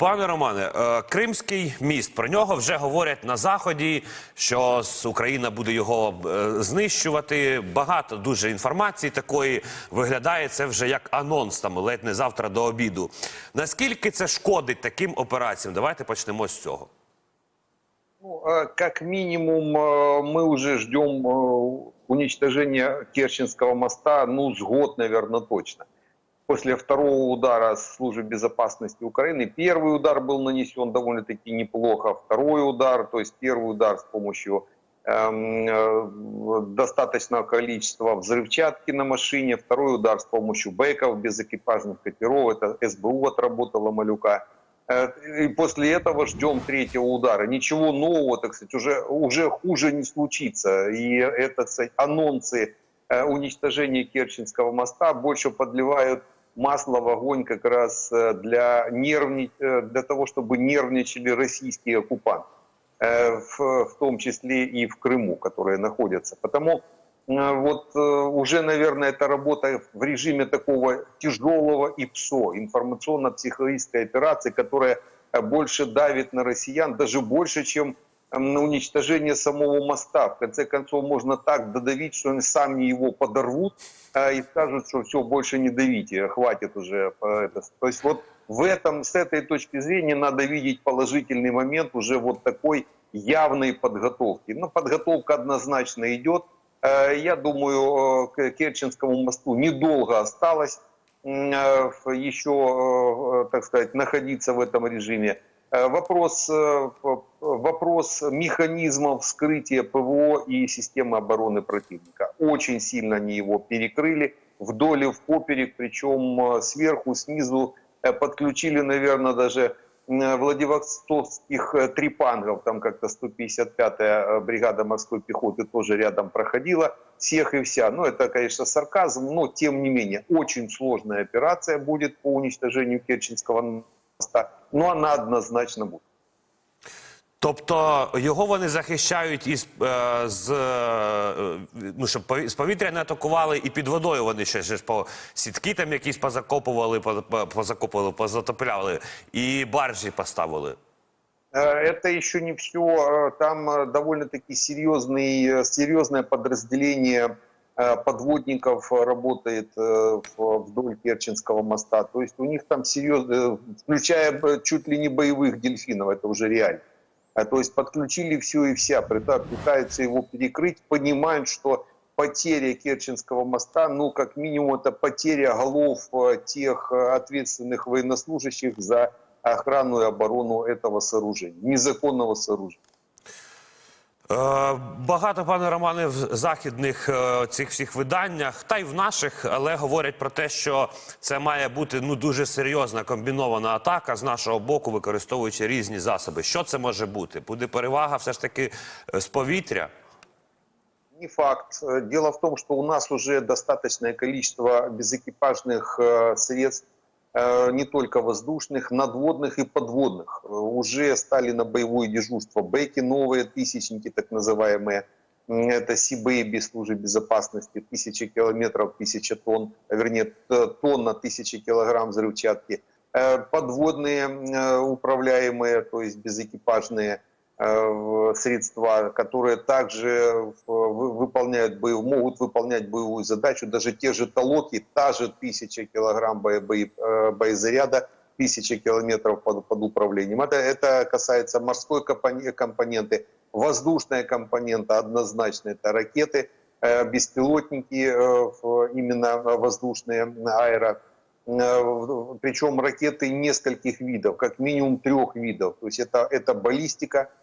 Пане Романе, е, Кримський міст про нього вже говорять на заході, що з- Україна буде його е, знищувати. Багато дуже інформації такої виглядає це вже як анонс там ледь не завтра до обіду. Наскільки це шкодить таким операціям? Давайте почнемо з цього. Ну, э, как минимум, э, мы уже ждем э, уничтожения Керченского моста, ну, с год, наверное, точно. После второго удара службы безопасности Украины, первый удар был нанесен довольно-таки неплохо, второй удар, то есть первый удар с помощью эм, э, достаточного количества взрывчатки на машине, второй удар с помощью бэков без экипажных катеров, это СБУ отработала Малюка. Э, И после этого ждем третьего удара. Ничего нового, так сказать, уже, уже хуже не случится. И это, кстати, анонсы э, уничтожения Керченского моста больше подливают масло в огонь как раз э, для, нервни... э, для того, чтобы нервничали российские оккупанты, э, в, в том числе и в Крыму, которые находятся. Потому вот уже, наверное, это работа в режиме такого тяжелого ИПСО, информационно-психологической операции, которая больше давит на россиян, даже больше, чем на уничтожение самого моста. В конце концов, можно так додавить, что они сами его подорвут э, и скажут, что все, больше не давите, хватит уже. это». То есть вот в этом, с этой точки зрения надо видеть положительный момент уже вот такой явной подготовки. Ну, подготовка однозначно идет. Э, Я думаю, э, к Керченскому мосту недолго осталось э, еще, э, так сказать, находиться в этом режиме. Э, Вопрос, э, п- вопрос механизмов вскрытия ПВО и системы обороны противника. Очень сильно они его перекрыли вдоль и в поперек, причем э, сверху, снизу э, подключили, наверное, даже Владивостокских э, трипангов, там как-то 155-я э, бригада морской пехоты тоже рядом проходила, всех и вся. Ну, это, конечно, сарказм, но тем не менее, очень сложная операция будет по уничтожению Керченского моста, но она однозначно будет. Тобто його вони захищають із е, з е, ну щоб пові- з повітря не атакували, і під водою вони ще ж по сітки там якісь позакопували, по- по- позакопували, позатопляли, і баржі поставили. Э, Это еще не все. Там э, довольно-таки серьезный, э, серьезное подразделение э, подводников э, работает э, вдоль Керченского моста. То есть у них там серьезно, включая чуть ли не боевых дельфинов, это уже реально. А, То есть подключили все и вся, пыта- пытаются его перекрыть, понимают, что потеря Керченского моста, ну, как минимум, это потеря голов э, тех э, ответственных военнослужащих за охрану и оборону этого сооружения, незаконного сооружения. Е, Багато, пане Романе, в західних е, цих всіх виданнях, та й в наших, але говорять про те, що це має бути ну дуже серйозна комбінована атака з нашого боку, використовуючи різні засоби. Що це може бути? Буде перевага все ж таки е, з повітря? Не факт. Э, Дело в том, что у нас уже достаточное количество безэкипажных э, средств, э, не только воздушных, надводных и подводных. Э, Уже стали на боевое дежурство бэки новые, тысячники так называемые. Это Си-Бэйби службы безопасности, тысяча километров, тысяча тонн, вернее, т- тонна, тысяча килограмм взрывчатки. Э, Подводные э, управляемые, то есть безэкипажные э, средства, которые также вы- выполняют боев, могут выполнять боевую задачу. Даже те же толоки, та же тысяча килограмм э, боезаряда, тысяча километров под, под управлением. Это, это касается морской компоненты, воздушная компонента однозначно это ракеты, э, беспилотники, э, именно воздушные, аэро, Э, причем ракеты нескольких видов, как минимум трех видов. То есть это, это баллистика, э,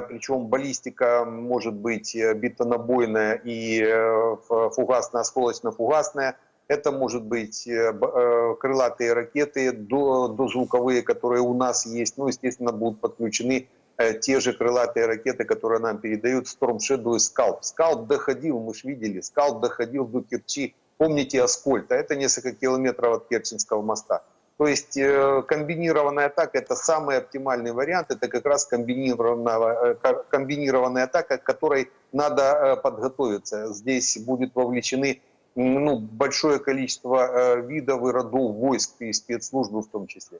причем баллистика может быть э, бетонобойная и э, ф- фугасно-осколочно-фугасная. Это может быть э, э, крылатые ракеты, до- дозвуковые, которые у нас есть. Ну, естественно, будут подключены э, те же крылатые ракеты, которые нам передают Storm Shadow и Scalp. Scalp доходил, мы же видели, Scalp доходил до Керчи. Помните Аскольд, а это несколько километров от Керченского моста. То есть э, комбинированная атака – это самый оптимальный вариант. Это как раз комбинированная, э, ко- комбинированная атака, к которой надо э, подготовиться. Здесь будет вовлечены ну, большое количество видов и родов войск и спецслужбы в том числе.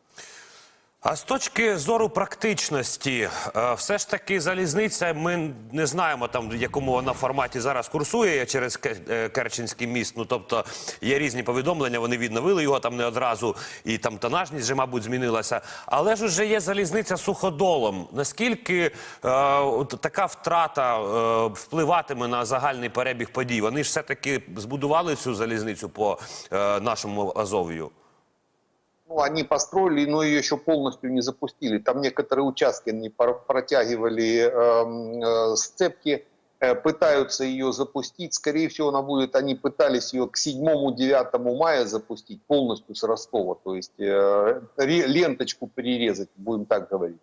А з точки зору практичності, е, все ж таки залізниця. Ми не знаємо там в якому вона форматі зараз курсує через е, Керченський міст. Ну тобто є різні повідомлення. Вони відновили його там не одразу, і там тонажність вже, мабуть, змінилася. Але ж уже є залізниця суходолом. Наскільки е, така втрата е, впливатиме на загальний перебіг подій? Вони ж все таки збудували цю залізницю по е, нашому Азов'ю. Ну, они построили, но ее еще полностью не запустили. Там некоторые участки они протягивали эм, э, сцепки, э, пытаются ее запустить. Скорее всего, она будет, они пытались ее к 7-9 мая запустить полностью с Ростова, то есть э, ленточку перерезать, будем так говорить.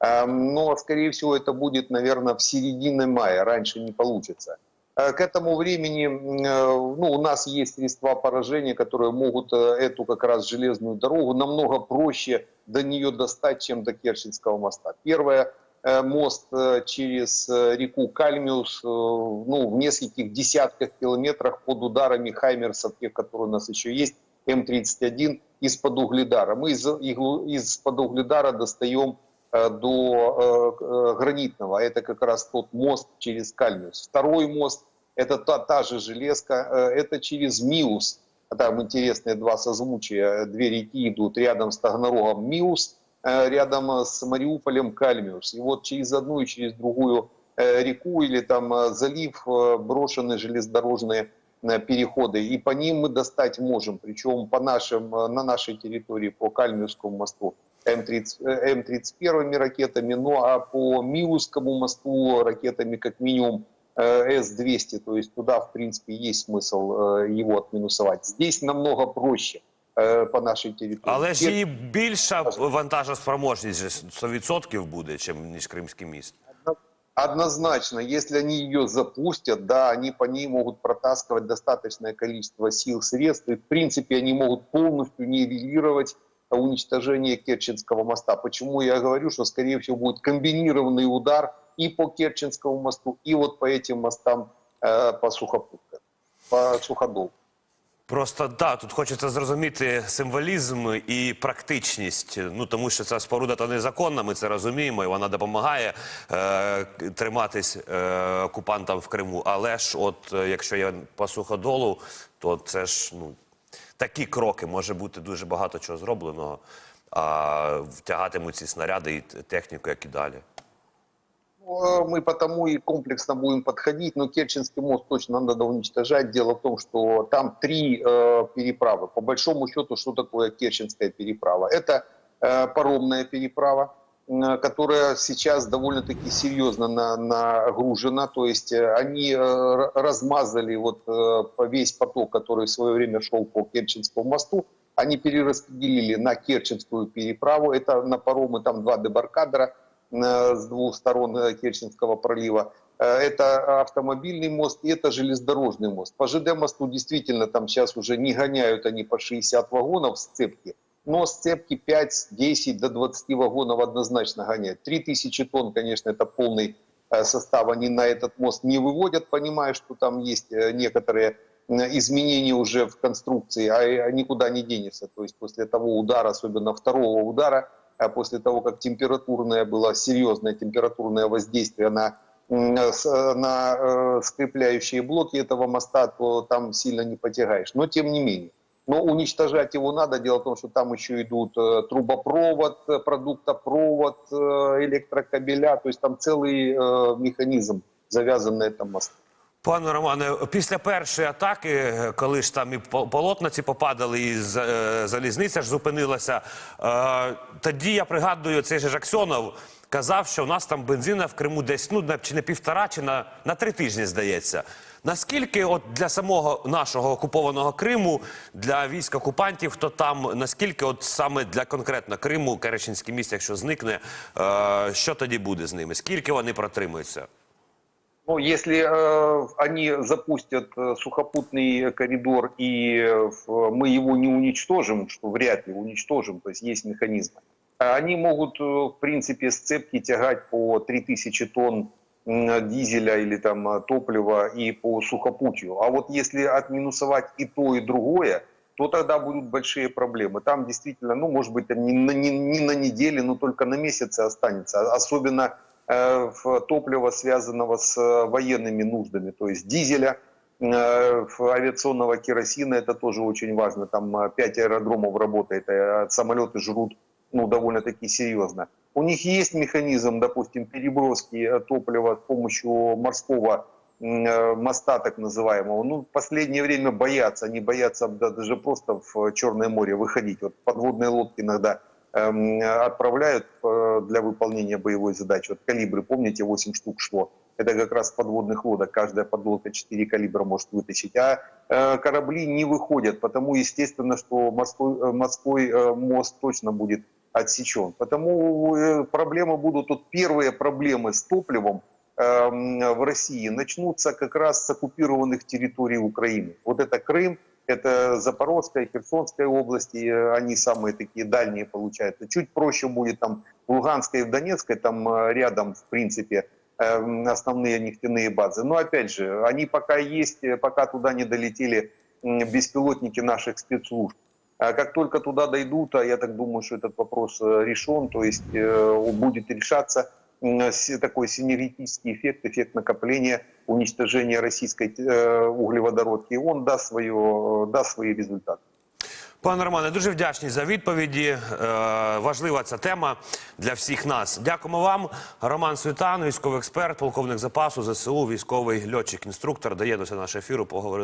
Эм, Но, скорее всего, это будет, наверное, в середине мая, раньше не получится. Э, К этому времени э, ну, у нас есть средства поражения, которые могут э, эту как раз железную дорогу намного проще до нее достать, чем до Керченского моста. Первое, мост через реку Кальмиус, ну, в нескольких десятках километрах под ударами Хаймерсов, тех, которые у нас еще есть, М-31, из-под Угледара. Мы из-под Угледара достаем до э, э, Гранитного. Это как раз тот мост через Кальмиус. Второй мост – это та, та же железка, э, это через Миус. Там интересные два созвучия. Две реки идут рядом с Таганрогом Миус, э, рядом э, с Мариуполем Кальмиус. И вот через одну и через другую э, реку или там э, залив э, брошены железнодорожные э, переходы, и по ним мы достать можем, причем по нашим, э, на нашей территории, по Кальмиевскому мосту М-30, э, М-31 ракетами, ну а по Миусскому мосту ракетами как минимум э, С-200, то есть туда, в принципе, есть смысл э, его отминусовать. Здесь намного проще э, по нашей территории. Але ж Кер- її більша вантажоспроможність же 100% буде, чим ніж Кримський міст. Однозначно, если они ее запустят, да, они по ней могут протаскивать достаточное количество сил, средств, и в принципе они могут полностью нивелировать уничтожение Керченского моста. Почему я говорю, что скорее всего будет комбинированный удар и по Керченскому мосту, и вот по этим мостам э, по сухопуткам, по суходолу. Просто да, тут хочеться зрозуміти символізм і практичність. Ну тому що ця споруда то незаконна, ми це розуміємо, і вона допомагає е, триматись е, окупантам в Криму. Але ж, от е, якщо є по суходолу, то це ж ну такі кроки може бути дуже багато чого зробленого. А втягатимуть ці снаряди і т- техніку, як і далі. Ну, Мы потому и комплексно будем подходить, но Керченский мост точно надо уничтожать. Дело в том, что там три э, переправы. По большому счету, что такое Керченская переправа? Это э, паромная переправа, э, которая сейчас довольно-таки серьезно на- нагружена. То есть э, они э, размазали вот э, весь поток, который в свое время шел по Керченскому мосту. Они перераспределили на Керченскую переправу. Это на паромы, там два дебаркадера э, с двух сторон э, Керченского пролива. Э, Это автомобильный мост и это железнодорожный мост. По ЖД мосту действительно там сейчас уже не гоняют они по 60 вагонов сцепки, но сцепки 5, 10 до 20 вагонов однозначно гоняют. 3000 тонн, конечно, это полный э, состав они на этот мост не выводят, понимая, что там есть э, некоторые э, изменения уже в конструкции, а никуда не денешься. То есть после того удара, особенно второго удара, а после того, как температурное было серьезное температурное воздействие на, на скрепляющие блоки этого моста, то там сильно не потягаешь. Но тем не менее. Но уничтожать его надо. Дело в том, что там еще идут э, трубопровод, э, продуктопровод, э, электрокабеля. То есть там целый э, механизм завязан на этом мосту. Пане Романе, після першої атаки, е, коли ж там і по- полотна ці попадали, і з- е, залізниця ж зупинилася, е, тоді я пригадую, цей же Жаксьонов казав, що у нас там бензина в Криму десь ну на- чи не півтора, чи на, на три тижні здається. Наскільки от для самого нашого окупованого Криму, для військ окупантів, хто там, наскільки от саме для конкретно Криму, Кереченське місце, якщо зникне, е, що тоді буде з ними? Скільки вони протримуються? Ну, если э, они запустят э, сухопутный коридор и э, в- мы его не уничтожим, что вряд ли уничтожим, то есть есть механизмы, а они могут, э, в принципе, сцепки тягать по 3000 тонн дизеля или там э, топлива и по сухопутью. А вот если отминусовать и то, и другое, то тогда будут большие проблемы. Там действительно, ну, может быть, не на, не, не на неделе, но только на месяцы останется. Особенно э, в топливо, связанного с э, военными нуждами, то есть дизеля, авиационного керосина, это тоже очень важно. Там пять аэродромов работает, самолеты жрут ну, довольно-таки серьезно. У них есть механизм, допустим, переброски э, топлива с помощью морского э, моста так называемого. Ну, в последнее время боятся, они боятся да, даже просто в Черное море выходить. Вот подводные лодки иногда эм, отправляют э, для выполнения боевой задачи. Вот калибры, помните, 8 штук шло. Это как раз подводных лодок. Каждая подлодка 4 калибра может вытащить. А э, корабли не выходят, потому естественно, что морской, э, морской э, мост точно будет отсечен. Потому э, проблемы будут, вот первые проблемы с топливом эм, в России начнутся как раз с оккупированных территорий Украины. Вот это Крым, это Запорожская, Херсонская области, э, они самые такие дальние получаются. Чуть проще будет там в Луганской и в Донецкой, там э, рядом, в принципе, эм, основные нефтяные базы. Но опять же, они пока есть, пока туда не долетели беспилотники наших спецслужб. А как только туда дойдут, а я так думаю, что этот вопрос э, решен, то есть э, будет решаться м, с- такой синергетический эффект, эффект накопления, уничтожения российской э, углеводородки, и он даст, свое, э, даст свои результаты. Пане Романе, дуже вдячні за відповіді. Е, важлива ця тема для всіх нас. Дякуємо вам. Роман Світан, військовий експерт, полковник запасу ЗСУ, військовий льотчик, інструктор. Доєднується до нашого ефіру. Поговорили.